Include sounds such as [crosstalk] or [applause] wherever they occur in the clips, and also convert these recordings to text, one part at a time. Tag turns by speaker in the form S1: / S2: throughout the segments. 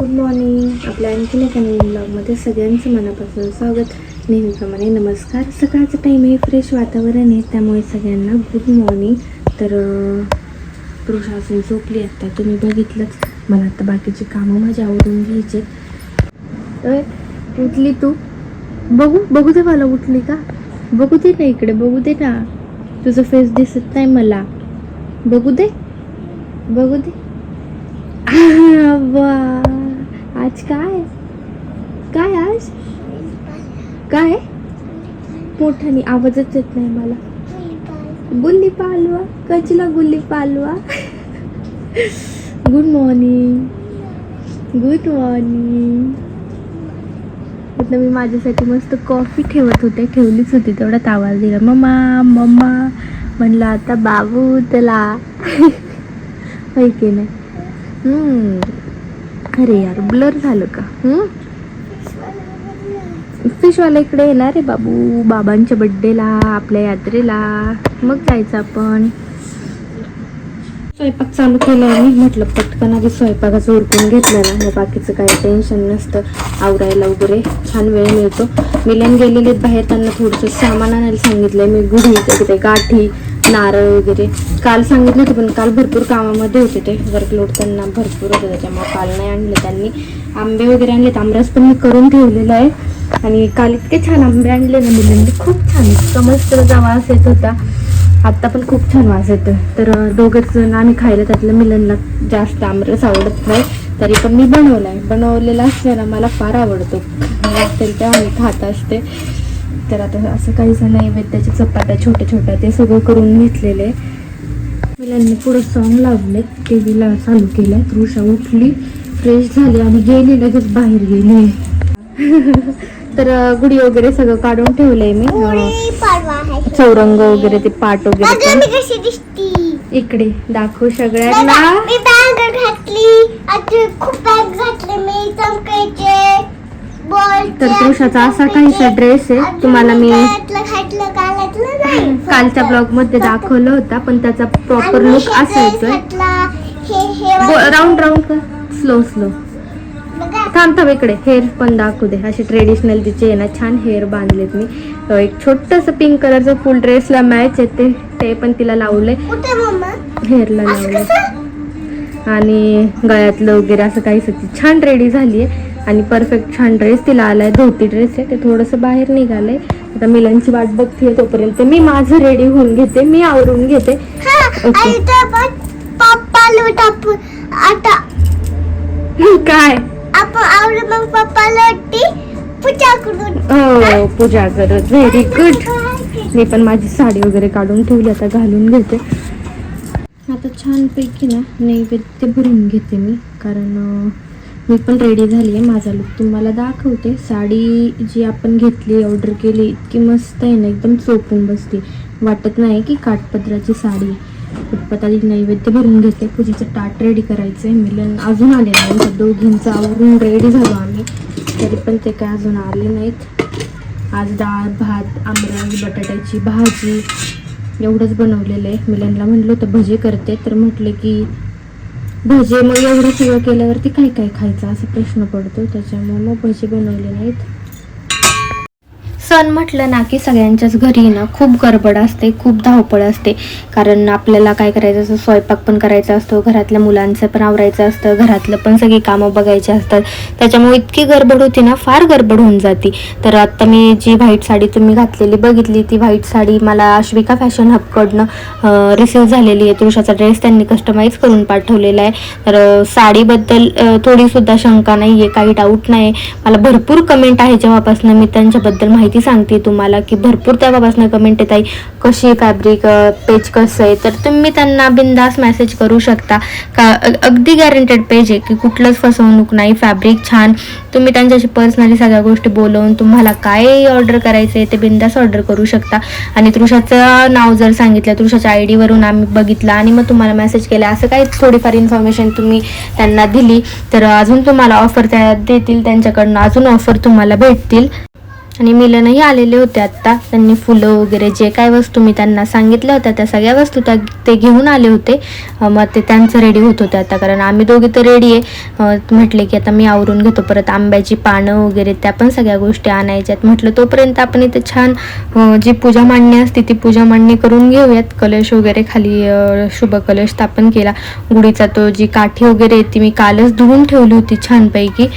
S1: Good morning आपल्या आणखीन एका नवीन ब्लॉगमध्ये सगळ्यांचं मनापासून स्वागत. नेहमीप्रमाणे नमस्कार. सकाळचं टाईम आहे फ्रेश वातावरण आहे त्यामुळे सगळ्यांना गुड मॉर्निंग तर प्रशासन झोपली आत्ता तुम्ही बघितलंच मला आता बाकीची कामं माझी आवडून घ्यायचे उठली तू? बघू बघू दे मला उठली का? बघू दे ना इकडे बघू दे ना. तुझं फेस दिसत नाही मला. बघू दे. बघू दे. वा. आज काय? काय आज? काय? मोठ्याने आवाजच येत नाही मला. गुल्ली पालवा कचला गुल्ली पालवा गुड मॉर्निंग गुड मॉर्निंग आता मी माझ्यासाठी मस्त कॉफी ठेवत होते. ठेवलीच होती तेवढ्यात आवाज दिला. Mamma mamma. म्हणलं आता बाबू त्याला. होय की नाही? अरे यार ब्लर झालं का? फिशवाला इकडे येणार आहे बाबू. बाबांच्या बड्डेला आपल्या यात्रेला. मग जायचं आपण. स्वयंपाक चालू केला मी. म्हटलं पटकन आधी स्वयंपाकाचं उरकून घेतलं ना मग बाकीचं काही टेन्शन नसतं. आवरायला वगैरे छान वेळ मिळतो. मिलन गेलेले बाहेर. त्यांना थोडंसं सामान आणायला सांगितलंय. मी गुढी तिथे गाठी नारळ वगैरे. काल सांगितलं होतं पण काल भरपूर कामामध्ये होते ते. वर्कलोड त्यांना भरपूर होतं त्याच्यामुळे काल नाही आणले त्यांनी. आंबे वगैरे आणलेत आमरस पण मी करून ठेवलेला आहे. आणि काल इतके छान आंबे आणले ना मुलांनी खूप छान. समज जरा वास येत होता. आत्ता पण खूप छान वास येतो तर अं, दोघंच जण आम्ही खायला त्यातलं मिलनला जास्त आमरस आवडत नाही. तरी पण मी बनवलाय. बनवलेला असल्यानं ना मला फार आवडतो. वाटेल तेव्हा मी खात असते. तर आता असं काहीच नैवेद्याच्या चपात्या छोट्या छोट्या ते सगळं करून घेतलेले. मुलांनी पुढं सॉंग लावले टी व्हीला चालू केलं तृषा उठली फ्रेश झाली आणि गेली लगेच बाहेर गेली. [laughs] तर गुढी वगैरे सगळं काढून ठेवलंय मी. चौरंग वगैरे ते पाट वगैरे इकडे दाखवू सगळ्यांना.
S2: खूप
S1: तर पुरुषाचा असा काहीसा ड्रेस आहे. तुम्हाला मी कालच्या ब्लॉगमध्ये दाखवलं होता पण त्याचा प्रॉपर लुक असायचं राऊंड राऊंड स्लो स्लो थांब थांब इकडे. हेअर पण दाखवू दे. असे ट्रेडिशनल तिचे आहे ना छान हेअर बांधलेत मी. एक छोटस पिंक कलरचं फुल ड्रेसला मॅच आहे. ते पण तिला लावलंय.
S2: मम्मा?
S1: हेअरला लावलंय.
S2: कसं?
S1: आणि गळ्यातलं वगैरे असं काहीच ती छान रेडी झाली आहे आणि परफेक्ट छान ड्रेस तिला आलाय. धोती ड्रेस आहे. ते थोडंसं बाहेर निघालंय. आता मिलांची वाट बघते तोपर्यंत. मी माझं रेडी होऊन घेते. मी आवरून घेते.
S2: हा
S1: काय? हो पूजा करत. व्हेरी गुड मी पण माझी साडी वगैरे काढून ठेवली आता घालून घेते. आता छानपैकी ना नैवेद्य भरून घेते मी. कारण मी पण रेडी झाली आहे माझा लुक तुम्हाला दाखवते. साडी जी आपण घेतली ऑर्डर केली इतकी मस्त आहे ना एकदम चोपून बसते वाटत नाही की काठपत्राची साडी आहे. आधी नैवेद्य भरून घेते. पूजेचं ताट रेडी करायचं आहे मिलन अजून आले नाही दोघींचं आवरून रेडी झालो आम्ही. तरी पण ते काय अजून आले नाहीत. आज डाळ भात आमरस बटाट्याची भाजी एवढंच बनवलेलं आहे. मिलनला म्हटलं होतं भजे करते. तर म्हटले की भजे मग एवढं सगळं केल्यावरती काय काय खायचं? असा प्रश्न पडतो. त्याच्यामुळे मग भजी बनवले नाहीत. सण म्हटलं ना की सगळ्यांच्याच घरी ना खूप गडबड असते खूप धावपळ असते. कारण आपल्याला काय करायचं असतं स्वयंपाक पण करायचा असतो घरातल्या मुलांचं पण आवरायचं असतं घरातलं पण सगळी कामं बघायची असतात. त्याच्यामुळे इतकी गडबड होती ना फार गडबड होऊन जाती. तर आत्ता मी जी व्हाईट साडी तुम्ही घातलेली बघितली ती व्हाईट साडी मला अश्विका फॅशन हबकडनं रिसिव्ह झालेली आहे. तुळशाचा ड्रेस त्यांनी कस्टमाइज करून पाठवलेला आहे. तर साडीबद्दल थोडीसुद्धा शंका नाही आहे काही डाऊट नाही मला भरपूर कमेंट आहे जेव्हापासून मी त्यांच्याबद्दल माहिती सांगते तुम्हाला की भरपूर तेव्हापासून कमेंट येत आहे कशी फॅब्रिक पेज कसं आहे? तर तुम्ही त्यांना बिंदास मेसेज करू शकता. का अगदी गॅरंटेड पेज आहे की कुठलंच फसवणूक नाही फॅब्रिक छान. तुम्ही त्यांच्याशी पर्सनली सगळ्या गोष्टी बोलवून तुम्हाला काय ऑर्डर करायचं आहे ते बिंदास ऑर्डर करू शकता. आणि तृषाचं नाव जर सांगितलं तृषाच्या आय डीवरून आम्ही बघितलं आणि मग तुम्हाला मेसेज केला असं काही थोडीफार इन्फॉर्मेशन तुम्ही त्यांना दिली तर अजून तुम्हाला ऑफर त्या देतील त्यांच्याकडनं अजून ऑफर तुम्हाला भेटतील. आणि मिलनही आलेले होते आत्ता. त्यांनी फुलं वगैरे जे काय वस्तू मी त्यांना सांगितल्या होत्या त्या सगळ्या वस्तू त्या ते घेऊन आले होते. मग ते त्यांचं रेडी होत होते आता कारण आम्ही दोघे तर रेडी आहे. म्हटले की आता मी आवरून घेतो परत आंब्याची पानं वगैरे त्या पण सगळ्या गोष्टी आणायच्यात. म्हटलं तोपर्यंत आपण इथे छान जी पूजा मांडणी असते ती पूजा मांडणी करून घेऊयात. कलश वगैरे खाली शुभ कलश स्थापन केला. गुढीचा तो जी काठी वगैरे आहे ती मी कालच धुवून ठेवली होती छानपैकी.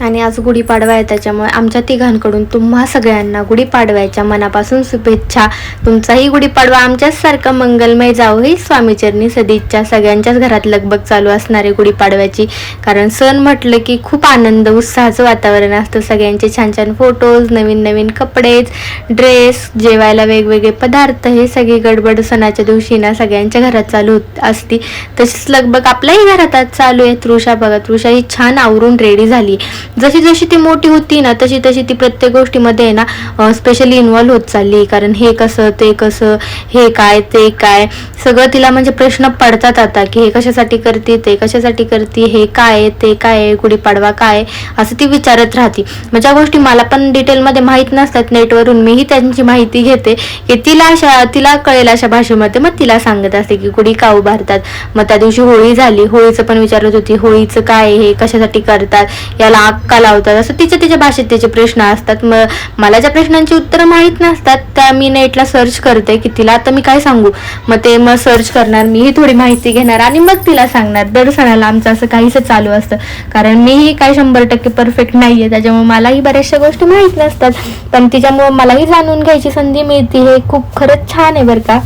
S1: आणि आज गुढीपाडवा आहे त्याच्यामुळे आमच्या तिघांकडून तुम्हा सगळ्यांना गुढीपाडव्याच्या मनापासून शुभेच्छा. तुमचाही गुढीपाडवा आमच्याच सारखा मंगलमय जावो ही स्वामीचरणी सदिच्छा. सगळ्यांच्याच घरात लगबग चालू असणारे गुढीपाडव्याची कारण सण म्हटलं की खूप आनंद उत्साहाचं वातावरण असतं. सगळ्यांचे छान छान फोटोज नवीन नवीन कपडेच ड्रेस जेवायला वेगवेगळे पदार्थ हे सगळी गडबड सणाच्या दिवशी ना सगळ्यांच्या घरात चालू होत- असती. तशीच लगबग आपल्याही घरात आज चालू आहे. तृषा बघा तृषा ही छान आवरून रेडी झाली. जशी जशी ती मोठी होती ना तशी तशी ती प्रत्येक गोष्टीमध्ये आहे ना स्पेशली इन्व्हॉल्व होत चालली. कारण हे कसं ते कसं हे काय ते काय? सगळं तिला म्हणजे प्रश्न पडतात आता की हे कशासाठी करते ते कशासाठी करते हे काय आहे, ते काय आहे, गुढीपाडवा काय आहे, असं ती विचारत राहते. म्हणजे मग ज्या गोष्टी मला पण डिटेलमध्ये माहीत नसतात नेटवरून मीही त्यांची माहिती घेते की तिला अशा तिला कळेल अशा भाषेमध्ये. मग तिला सांगत असते की गुढी का उभारतात? मग त्या दिवशी होळी झाली. होळीचं पण विचारत होती होळीचं काय हे कशासाठी करतात? याला आग लावतात. असं तिच्या तिच्या भाषेत त्याचे प्रश्न असतात. मग मला ज्या प्रश्नांची उत्तरं माहीत नसतात त्या मी नेटला सर्च करते की तिला आता मी काय सांगू? मग ते मग सर्च करणार मीही थोडी माहिती घेणार आणि मग तिला सांगणार. दर सणाला आमचं असं काहीच चालू असतं. कारण मीही काय शंभर टक्के परफेक्ट नाहीये. त्याच्यामुळे मलाही बऱ्याचशा गोष्टी माहीत नसतात. पण तिच्यामुळे मलाही जाणून घ्यायची संधी मिळते. हे खूप खरंच छान आहे बरं का.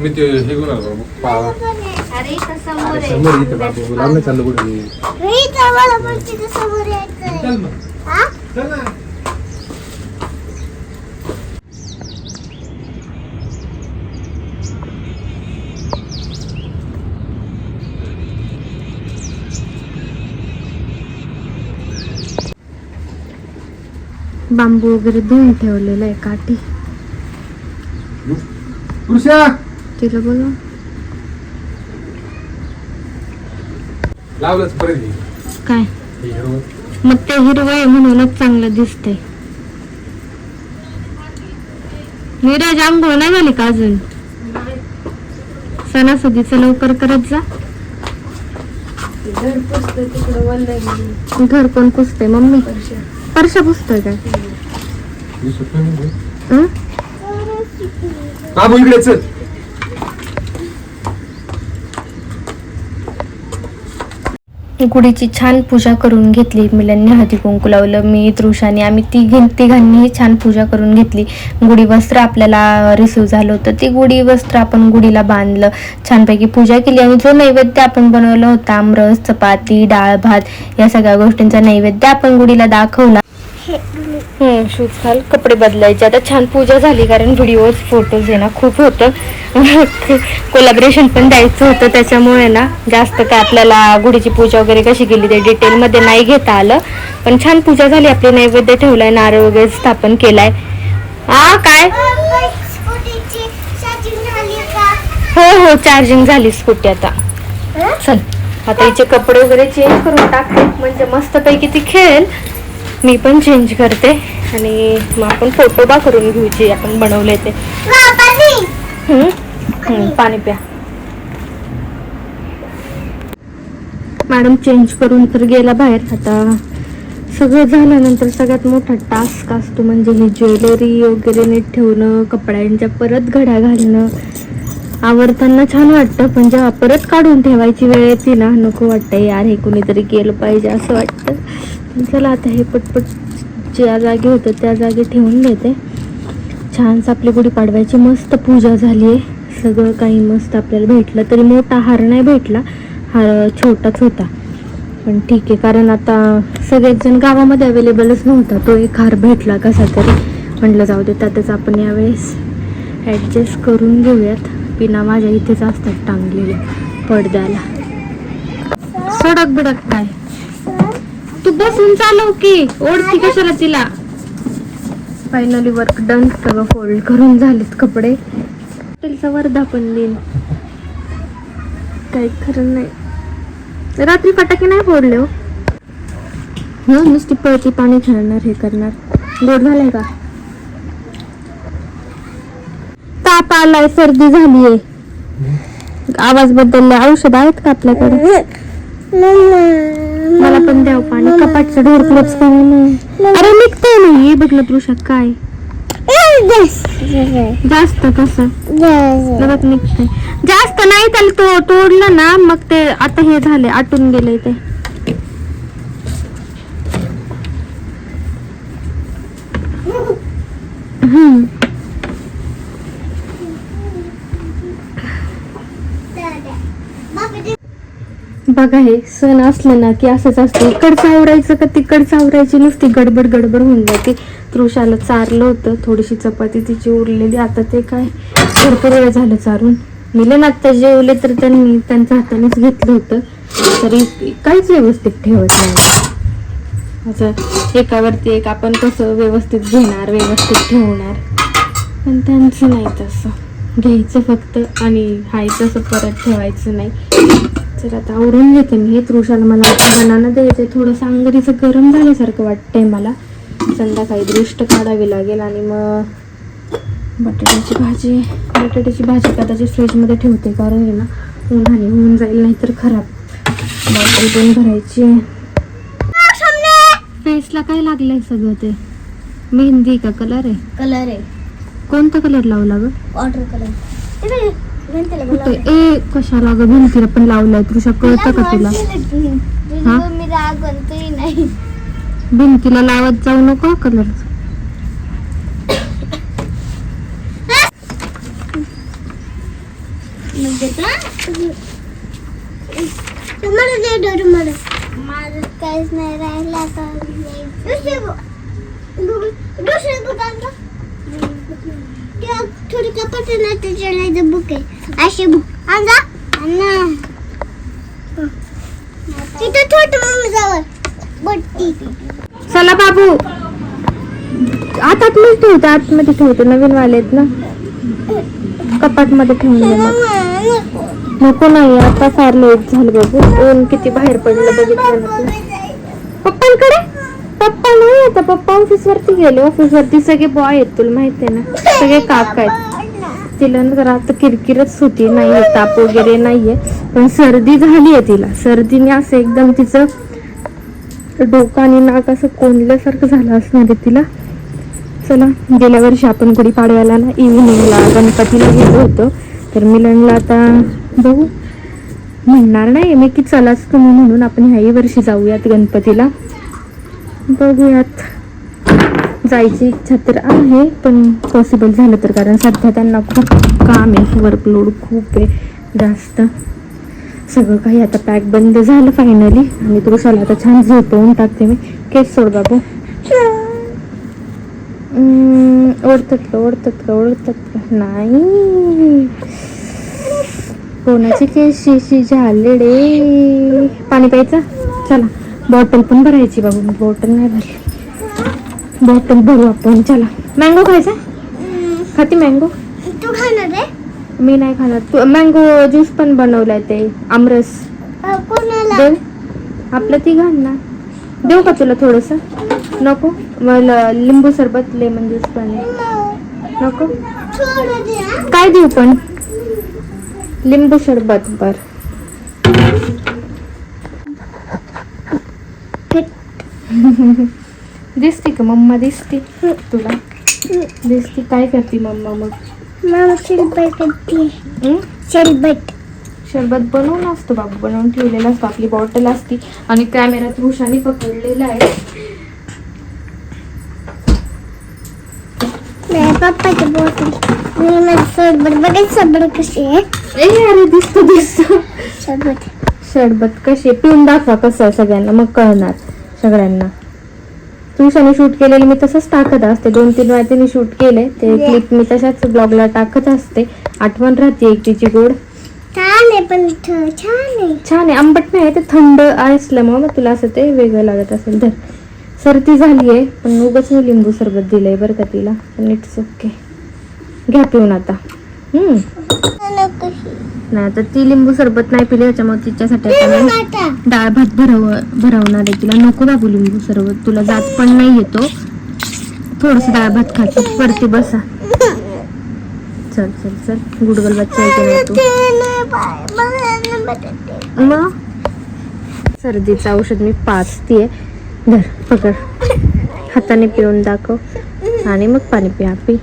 S3: मी ते हे घेऊन आलो. बाबा पा
S1: अरे
S3: समोर इथे बाबू. लांब नाही चाललं कुठे?
S2: मी तर मला पण तिथे समोर यायचंय.
S3: चल ना
S2: हा?
S3: चल ना.
S1: बांबू वगैरे धुवून ठेवलेला आहे काठी.
S3: पुरुषा
S1: तिला बोलू
S3: लावलंच परत.
S1: काय?
S3: हे हिरवं.
S1: मग ते हिरवं आहे म्हणूनच चांगलं दिसतंय. नीरज आंघोळ नाही झाली का अजून? सणासुदीचं लवकर करत जा. घर कोण पुसते मम्मी? परशा पुसतोय काय?
S3: हे सुटलं नाही. हं? बाबू इकडे चल.
S1: गुढीची छान पूजा करून घेतली. मिलनने हळदी कुंकू लावलं मी तृषाने आम्ही तिघी तिघांनीही छान पूजा करून घेतली. गुढी वस्त्र आपल्याला रिसीव झालं होतं. ते गुढी वस्त्र आपण गुढीला बांधलं. छानपैकी पूजा केली आणि जो नैवेद्य आपण बनवलं होता आमरस चपाती डाळ भात या सगळ्या गोष्टींचा नैवेद्य आपण गुढीला दाखवला. शूज घाल कपडे बदलायचे. आता छान पूजा झाली कारण व्हिडिओज फोटोज आहे ना खूप होतं. [laughs] कोलॅबरेशन पण द्यायचं होतं त्याच्यामुळे ना जास्त काय आपल्याला गुढीची पूजा वगैरे कशी केली ते डिटेलमध्ये नाही घेता आलं. पण छान पूजा झाली आपली नैवेद्य ठेवलाय नारळ वगैरे स्थापन केलाय. हा काय? हो हो चार्जिंग झाली स्कूटी आता? चल आता हिचे कपडे वगैरे चेंज करून टाकते म्हणजे मस्तपैकी ती खेळेल. मी पण चेंज करते आणि मग आपण फोटो बा करून घेऊ जे आपण बनवले ते. पाणी प्या. मॅडम चेंज करून तर गेला बाहेर. आता सगळं झाल्यानंतर सगळ्यात मोठा टास्क असतो म्हणजे ही ज्वेलरी वगैरे नीट ठेवणं कपड्यांच्या परत घड्या घालणं. आवरताना छान वाटतं पण जेव्हा परत काढून ठेवायची वेळ येते ना नको वाटतं यार हे कोणीतरी केलं पाहिजे असं वाटतं. चला आता हे पटपट ज्या जागी होतं त्या जागी ठेवून देते छानसं आपली गुढीपाडव्याची मस्त पूजा झाली आहे. सगळं काही मस्त आपल्याला भेटलं. तरी मोठा हार नाही भेटला. हार छोटाच होता. पण ठीक आहे कारण आता सगळेच जण गावामध्ये अवेलेबलच नव्हता. तो एक हार भेटला कसा तरी. म्हटलं जाऊ दे त्यातच आपण यावेळेस ॲडजस्ट करून घेऊयात. पिना माझ्या इथेच असतात टांगलेल्या पडद्याला. सडक बिडक काय? तू बसून चालव की. ओढती कशाला तिला? फायनली वर्क डन सगळं फोल्ड करून झालेत कपडे. हॉटेलचा वर्धापन दिन काही खरं नाही. रात्री फटाके नाही फोडले हो. हो नुसती पळती पाणी खेळणार हे करणार. गोड झालंय का? ताप आलाय सर्दी झालीये. आवाज बदलले औषध आहेत का आपल्याकडे? मला पण द्याव पाणी. कपाटचं डोर क्लोज करून अरे निघतंय नाही बघलं पुरुषात काय. जास्त कस लगत निघतंय. जास्त नाही त्याला तो तोडलं ना मग ते आता हे झाले आटून गेले ते. हम्म. बघा हे सण असलं ना की असंच असतं. इकडचं आवरायचं का तिकडचं आवरायची? नुसती गडबड गडबड होऊन जाते. तृषाला चारलं होतं थोडीशी चपाती तिची उरलेली. आता ते काय? भरपूर वेळ झालं चारून. मिलन आत्ता जेवले तर त्यांनी त्यांच्या हातानेच घेतलं होतं. तरी काहीच व्यवस्थित ठेवत नाही. असं एकावरती एक आपण कसं व्यवस्थित घेणार व्यवस्थित ठेवणार. पण त्यांचं नाही तसं. घ्यायचं फक्त आणि खायचं असं परत ठेवायचं नाही. तर आता आवरून घेते मी हे तृषाला मला बनाना द्यायचं थोडंसं अंगरीचं गरम झाल्यासारखं वाटतंय मला. संध्याकाळी दृष्ट काढावी लागेल आणि मग बटाट्याची भाजी बटाट्याची भाजी कदाचित फ्रीजमध्ये ठेवते कारण आहे ना उन्हाने होऊन जाईल नाहीतर खराब. बॉटल पण भरायची फेसला काय लागलंय सगळं ते? मेहंदी का कलर आहे?
S2: कलर आहे.
S1: कोणता कलर लावला ग?
S2: वॉटर कलर
S1: कुठे? ए कशाला ग भिंतीला पण लावलाय. तृषा कळतं का तुला? हा?
S2: मी राग आणतोय नाही.
S1: भिंतीला लावत जाऊ नको कलर.
S2: डोर मला. माझं काहीच नाही राहिलं आता. दुसरे दुसरे बुकांना त्या थोडी कपाट ना त्याच्या बुक आहे असे बुक आणजा अन्ना तिथं छोट मम्मी जवळ बट्टी
S1: चला बाबू आतात मीच ठेवतो आतमध्ये ठेवतो नवीन वाले आहेत ना कपाटमध्ये ठेवून नको नाही आता फार लेट झालं बाबू ऊन किती बाहेर पडलं बघितलं पप्पांकडे पप्पा नाही आता. पप्पा ऑफिस वरती गेले. ऑफिस वरती सगळे बॉय आहेत तुला माहिती आहे ना? सगळे काका आहेत. तिला जरा आता किरकिरच होती नाहीये ताप वगैरे नाहीये. पण सर्दी झाली आहे तिला. सर्दीने असं एकदम तिचं डोकं आणि नाक असं कोंडल्यासारखं झालं असणार तिला. चला गेल्या वर्षी आपण गुढीपाडव्याला ना इव्हिनिंगला गणपतीला गेलो होतो. तर मिलनला आता बघू. म्हणणार नाही मी की चलाच तुम्ही म्हणून आपण ह्याही वर्षी जाऊयात गणपतीला. बघूयात. जायची इच्छा तर आहे पण पॉसिबल झालं तर कारण सध्या त्यांना खूप काम आहे वर्कलोड खूप आहे जास्त. सगळं काही आता पॅक बंद झालं फायनली आणि तुळसाला आता छान झोपवून टाकते मी. केस सोड बाबू. हम्म, ओढतात का ओढतात का ओढतात का? नाही. कोणाची केस शिशी झाले रे? पाणी प्यायचं? चला. बॉटल पण भरायची बाबू बॉटल नाही भरली. बॉटल भरू आपण चला. मँगो खायचा? खाती मँगो
S2: तू खाणार आहे?
S1: मी नाही खाणार. तू मँगो ज्यूस पण बनवलाय ते आमरस.
S2: अ, कोणाला?
S1: देऊ आपलं तिघांना देऊ का तुला थोडस? नको? मला लिंबू सरबत लेमन ज्यूस पण. नको. काय देऊ पण? लिंबू सरबत बर. [laughs] दिसते का मम्मा? दिसते. तुला? दिसते. काय करते मम्मा मग?
S2: मामा शरबत करते? शरबत
S1: शरबत बनवून असतो बाबू. बनवून ठेवलेला असतो. आपली बॉटल असती. आणि कॅमेरा वृषाने पकडलेला आहे.
S2: नाही पप्पाची बॉटल मी माझं शरबत बघायचं शरबत कशी आहे?
S1: ए अरे दिसतो दिसतो. कसे पिऊन दाखवा कसं सगळ्यांना. मग कळणार सगळ्यांना. तुळशाने शूट केलेलं मी तसंच टाकत असते. दोन तीन वेळा तिने शूट केले. ते क्लिप मी तशाच ब्लॉगला टाकत असते. आठवण राहते एक तिची गोड.
S2: छान आहे पण छान आहे.
S1: छान आहे. आंबट नाही ते थंड असल्यामुळे मग तुला असं ते वेगळं लागत असेल तर. सर्दी झाली आहे पण उगाच मी लिंबू सरबत दिलंय बरं का तिला. पण इट्स ओके घ्या पिऊन आता. नाही आता ती लिंबू सरबत नाही पिले त्याच्यामुळे तिच्यासाठी आता डाळ भात भरव भरवणार आहे तिला. नको बाबू लिंबू सरबत तुला जात पण नाही येतो. थोडस डाळ भात खातो वरती बसा. चल चल चल. गुडगल बच्चा आहे तू. मग? सर्दीचं औषध मी पाचतीये. धर पकड. हाताने पिऊन दाखव. आणि मग पाणी पिया पी.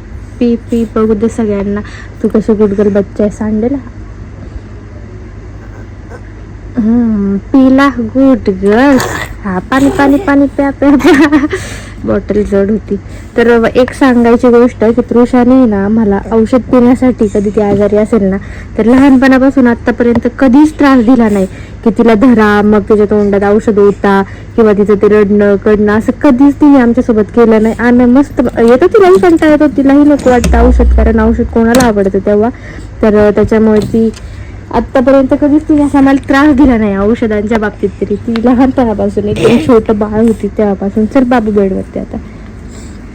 S1: पी पी बघू दे सगळ्यांना. तू कसं गुडगल बच्चा आहे सांडेला हम्म, पिला गुड गर्ल हा पाणी पाणी पाणी प्या प्या प्या. बॉटल जड होती. तर एक सांगायची गोष्ट की तृषाने ना मला औषध पिण्यासाठी कधी ती आजारी असेल ना तर लहानपणापासून आत्तापर्यंत कधीच त्रास दिला नाही की तिला धरा मग तिच्या तोंडात औषध ओता किंवा तिचं ते रडणं कडणं असं कधीच तिने आमच्यासोबत केलं नाही. आणि मस्त येतो तिलाही कंटाळा येतो तिलाही नको वाटतं औषध कारण औषध कोणाला आवडतं तेव्हा. तर त्याच्यामुळे ती आतापर्यंत कधीच तिने असा मला त्रास दिला नाही औषधांच्या बाबतीत तरी. ती लहानपणापासून एकदम छोटं बाळ होती तेव्हापासून. चल बाबू बेडवरती आता.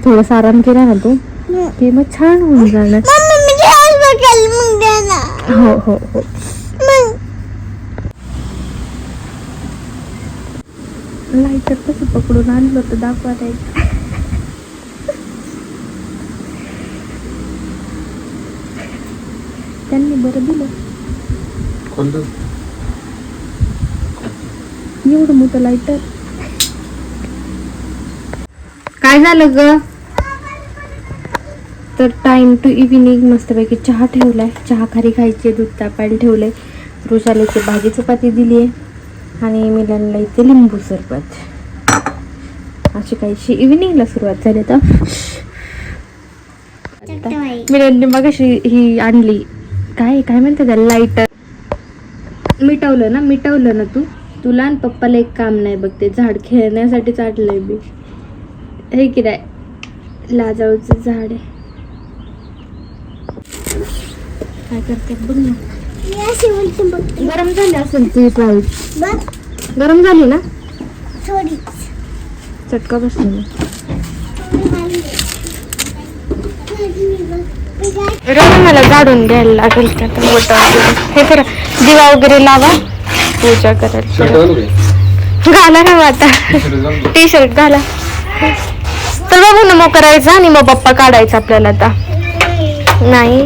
S1: थोडासा आराम केला ना तू? की मग छान होऊन जाणार. हो हो हो.
S2: मग.
S1: लाईटर कसं पकडून आणलं तर दाखवा नाही त्यांनी बरं दिलं. एवढं मोठं लाईटर काय झालं ग? तर टाइम टू इव्हिनिंग मस्तपैकी चहा ठेवलाय. चहा खारी खायची दूध तापायला ठेवलंय. ऋषाला इथे भाजी चपाती दिली आहे आणि मिलनला इथे लिंबू सरबत. अशी काहीशी इव्हिनिंगला सुरुवात झाली तर मिलनने मग ही आणली. काय काय म्हणते त्याला? लाईटर मिटवलं ना मिटवलं ना तू? तुला आणि पप्पाला एक काम नाही बघ ते झाड खेळण्यासाठी चाटलंय मी हे की नाही? लाजाळूचं झाड आहे. काय करते बघ ना.
S2: बघते.
S1: गरम झाली असेल ती
S2: बघ.
S1: गरम झाली ना? चटका बसली ना. रवा मला झाडून घ्यायला लागेल. हे करा दिवा वगैरे लावा. पूजा करायला
S3: घालू
S1: ना आता. टी शर्ट घाला. तर बघू ना मग करायचं आणि मग पप्पा काढायचा आपल्याला आता. नाही.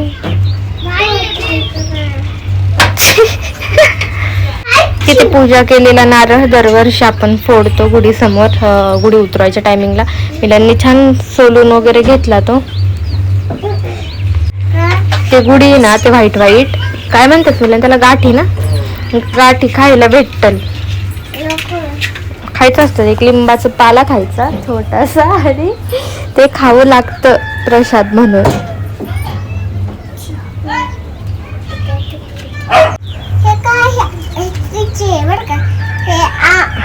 S1: तिथे पूजा केलेला नारळ दरवर्षी आपण फोडतो गुढी समोर गुढी उतरवायच्या टायमिंगला मिलांनी छान सोलून वगैरे घेतला तो. ते गुढी ना ते व्हाईट व्हाईट काय म्हणतात तुला त्याला गाठी ना? गाठी खायला भेटतल खायचं असतं. एक लिंबाचा पाला खायचा छोटासा आणि ते खावं लागतं प्रसाद म्हणून.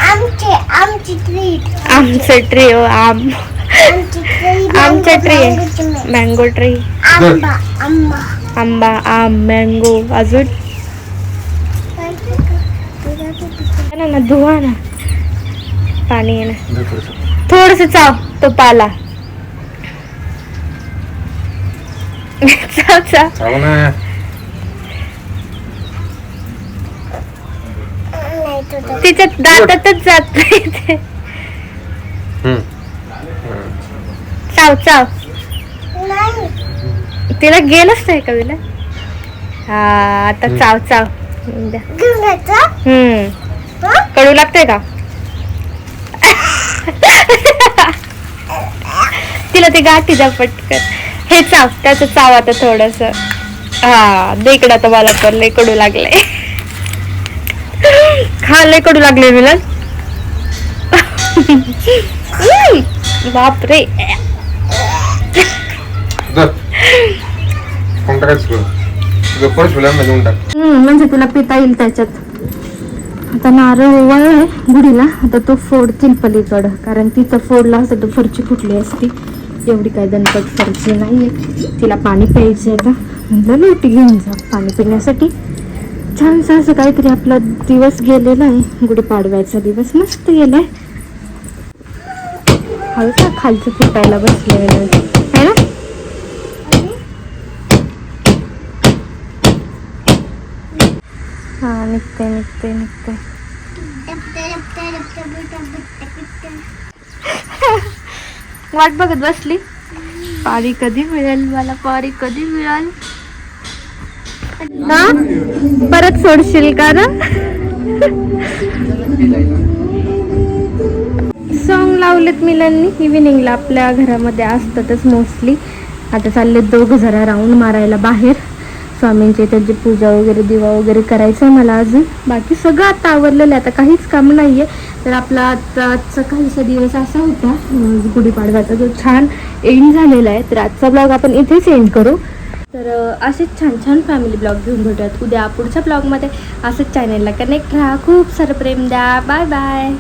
S2: आमचे आमची ट्रीट
S1: आमचं ट्री आम
S2: आमची ट्री.
S1: Mango tree.
S2: आंबा. आंबा
S1: आम मँगो अजून? ना ना धुवा ना. पाणी आहे ना.
S3: थोडंसं.
S1: चाव तो पाला. चाव चाव. तिच्यात दातातच जात नाही ते. चाव चाव. तिला गेलंच नाही का तिला हा आता चाव चाव. द्या. हम्म.
S2: हं?
S1: कडू लागतंय का? तिला ते गाठी द्या पटकन. हे चाव त्याचं चाव आता थोडस. हा देकडा तर मला पण लय कडू लागले खा लय कडू लागले मिलन हम्म, बापरे.
S3: धर. कोण टाकायचं फुलांना घेऊन टाक.
S1: म्हणजे तुला पिता येईल त्याच्यात. आता नारळ ओवाळलाय गुढीला. आता तो फोडतील पलीकडं कारण तिथं फोडला असतं तर फरची फुटली असती. एवढी काय दणपट फरची नाहीये. तिला पाणी प्यायचं आहे का म्हणलं लोटी घेऊन जा. पाणी पिण्यासाठी. छानसं असं काहीतरी आपला दिवस गेलेला आहे. गुढीपाडव्याचा दिवस मस्त गेलाय. हलका खालचं फुटायला बसलेलं आहे ना हा निघते निघते निघते. वाट बघत बसली? पारी कधी मिळेल मला? पारी कधी मिळेल? ना? परत सोडशील का ना? सॉंग लावलेत मिलांनी इव्हिनिंगला आपल्या घरामध्ये असतातच मोस्टली आता चालले दोघं जरा राऊंड मारायला बाहेर. स्वामींची त्यांची पूजा वगैरे दिवा वगैरे करायचं आहे मला अजून. बाकी सगळं आता आवरलेलं आहे. आता काहीच काम नाही आहे तर आपला आता आजचा काहीसा दिवस असा होता. गुढीपाडव्याचा जो छान एंड झालेला आहे. तर आजचा ब्लॉग आपण इथेच एंड करू. तर असेच छान छान फॅमिली ब्लॉग घेऊन भेटूयात. उद्या पुढच्या ब्लॉगमध्ये असंच चॅनलला कनेक्ट राहा. खूप सारं प्रेम द्या. Bye bye